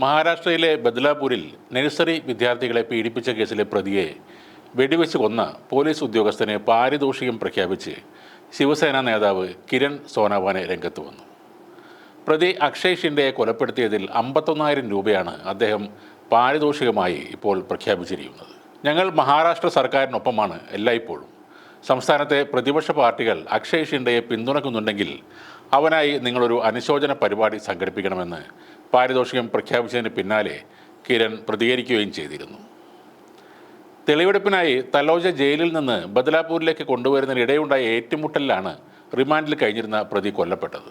മഹാരാഷ്ട്രയിലെ ബദ്ലാപൂരിൽ നഴ്സറി വിദ്യാർത്ഥികളെ പീഡിപ്പിച്ച കേസിലെ പ്രതിയെ വെടിവെച്ച് കൊന്ന പോലീസ് ഉദ്യോഗസ്ഥന് പാരിതോഷികം പ്രഖ്യാപിച്ച് ശിവസേന നേതാവ് കിരൺ സോനാവാനെ രംഗത്ത് വന്നു. പ്രതി അക്ഷയ് ഷിൻഡെയെ കൊലപ്പെടുത്തിയതിൽ അമ്പത്തൊന്നായിരം രൂപയാണ് അദ്ദേഹം പാരിതോഷികമായി ഇപ്പോൾ പ്രഖ്യാപിച്ചിരിക്കുന്നത്. ഞങ്ങൾ മഹാരാഷ്ട്ര സർക്കാരിനൊപ്പമാണ് എല്ലായ്പ്പോഴും. സംസ്ഥാനത്തെ പ്രതിപക്ഷ പാർട്ടികൾ അക്ഷയ് ഷിൻഡയെ പിന്തുണക്കുന്നുണ്ടെങ്കിൽ അവനായി നിങ്ങളൊരു അനുശോചന പരിപാടി സംഘടിപ്പിക്കണമെന്ന് പാരിതോഷികം പ്രഖ്യാപിച്ചതിന് പിന്നാലെ കിരൺ പ്രതികരിക്കുകയും ചെയ്തിരുന്നു. തെളിവെടുപ്പിനായി തലോജ ജയിലിൽ നിന്ന് ബദലാപൂരിലേക്ക് കൊണ്ടുവരുന്നതിനിടെയുണ്ടായ ഏറ്റുമുട്ടലിലാണ് റിമാൻഡിൽ കഴിഞ്ഞിരുന്ന പ്രതി കൊല്ലപ്പെട്ടത്.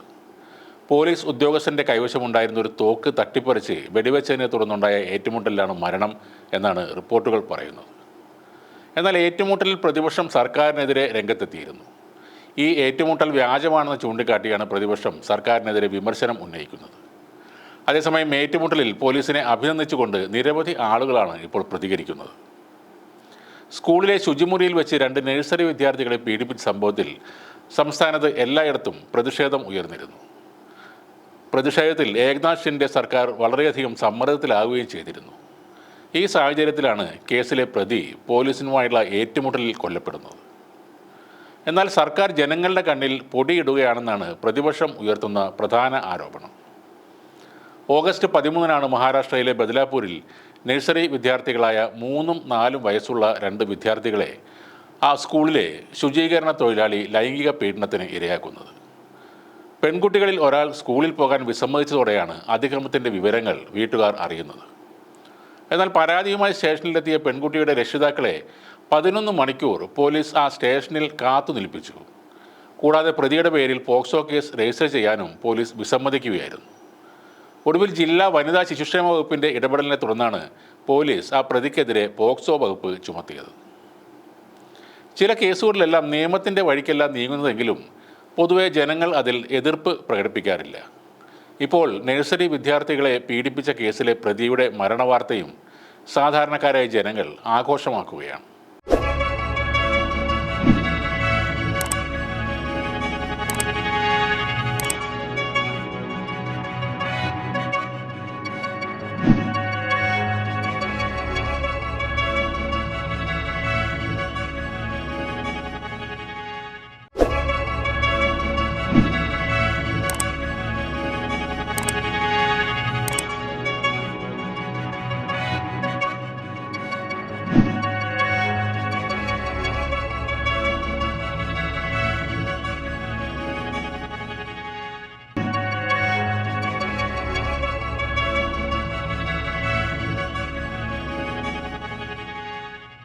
പോലീസ് ഉദ്യോഗസ്ഥന്റെ കൈവശമുണ്ടായിരുന്ന ഒരു തോക്ക് തട്ടിപ്പറിച്ച് വെടിവെച്ചതിനെ തുടർന്നുണ്ടായ ഏറ്റുമുട്ടലിലാണ് മരണം എന്നാണ് റിപ്പോർട്ടുകൾ പറയുന്നത്. എന്നാൽ ഏറ്റുമുട്ടലിൽ പ്രതിപക്ഷം സർക്കാരിനെതിരെ രംഗത്തെത്തിയിരുന്നു. ഈ ഏറ്റുമുട്ടൽ വ്യാജമാണെന്ന് ചൂണ്ടിക്കാട്ടിയാണ് പ്രതിപക്ഷം സർക്കാരിനെതിരെ വിമർശനം ഉന്നയിക്കുന്നത്. അതേസമയം ഏറ്റുമുട്ടലിൽ പോലീസിനെ അഭിനന്ദിച്ചുകൊണ്ട് നിരവധി ആളുകളാണ് ഇപ്പോൾ പ്രതികരിക്കുന്നത്. സ്കൂളിലെ ശുചിമുറിയിൽ വെച്ച് രണ്ട് നഴ്സറി വിദ്യാർത്ഥികളെ പീഡിപ്പിച്ച സംഭവത്തിൽ സംസ്ഥാനത്ത് എല്ലായിടത്തും പ്രതിഷേധം ഉയർന്നിരുന്നു. പ്രതിഷേധത്തിൽ ഏകനാഥ് ഷിൻഡെ സർക്കാർ വളരെയധികം സമ്മർദ്ദത്തിലാവുകയും ചെയ്തിരുന്നു. ഈ സാഹചര്യത്തിലാണ് കേസിലെ പ്രതി പോലീസിനുമായുള്ള ഏറ്റുമുട്ടലിൽ കൊല്ലപ്പെടുന്നത്. എന്നാൽ സർക്കാർ ജനങ്ങളുടെ കണ്ണിൽ പൊടിയിടുകയാണെന്നാണ് പ്രതിപക്ഷം ഉയർത്തുന്ന പ്രധാന ആരോപണം. ഓഗസ്റ്റ് പതിമൂന്നിനാണ് മഹാരാഷ്ട്രയിലെ ബദലാപൂരിൽ നഴ്സറി വിദ്യാർത്ഥികളായ മൂന്നും നാലും വയസ്സുള്ള രണ്ട് വിദ്യാർത്ഥികളെ ആ സ്കൂളിലെ ശുചീകരണ തൊഴിലാളി ലൈംഗിക പീഡനത്തിന് ഇരയാക്കുന്നത്. പെൺകുട്ടികളിൽ ഒരാൾ സ്കൂളിൽ പോകാൻ വിസമ്മതിച്ചതോടെയാണ് അതിക്രമത്തിന്റെ വിവരങ്ങൾ വീട്ടുകാർ അറിയുന്നത്. എന്നാൽ പരാതിയുമായി സ്റ്റേഷനിലെത്തിയ പെൺകുട്ടിയുടെ രക്ഷിതാക്കളെ പതിനൊന്ന് മണിക്കൂർ പോലീസ് ആ സ്റ്റേഷനിൽ കാത്തു നിൽപ്പിച്ചു. കൂടാതെ പ്രതിയുടെ പേരിൽ പോക്സോ കേസ് രജിസ്റ്റർ ചെയ്യാനും പോലീസ് വിസമ്മതിക്കുകയായിരുന്നു. ഒടുവിൽ ജില്ലാ വനിതാ ശിശുക്ഷേമ വകുപ്പിന്റെ ഇടപെടലിനെ തുടർന്നാണ് പോലീസ് ആ പ്രതിക്കെതിരെ പോക്സോ വകുപ്പ് ചുമത്തിയത്. ചില കേസുകളിലെല്ലാം നിയമത്തിന്റെ വഴിക്കല്ല നീങ്ങുന്നതെങ്കിലും പൊതുവെ ജനങ്ങൾ അതിൽ എതിർപ്പ് പ്രകടിപ്പിക്കാറില്ല. ഇപ്പോൾ നഴ്സറി വിദ്യാർത്ഥികളെ പീഡിപ്പിച്ച കേസിലെ പ്രതിയുടെ മരണവാർത്തയും സാധാരണക്കാരായ ജനങ്ങൾ ആഘോഷമാക്കുകയാണ്.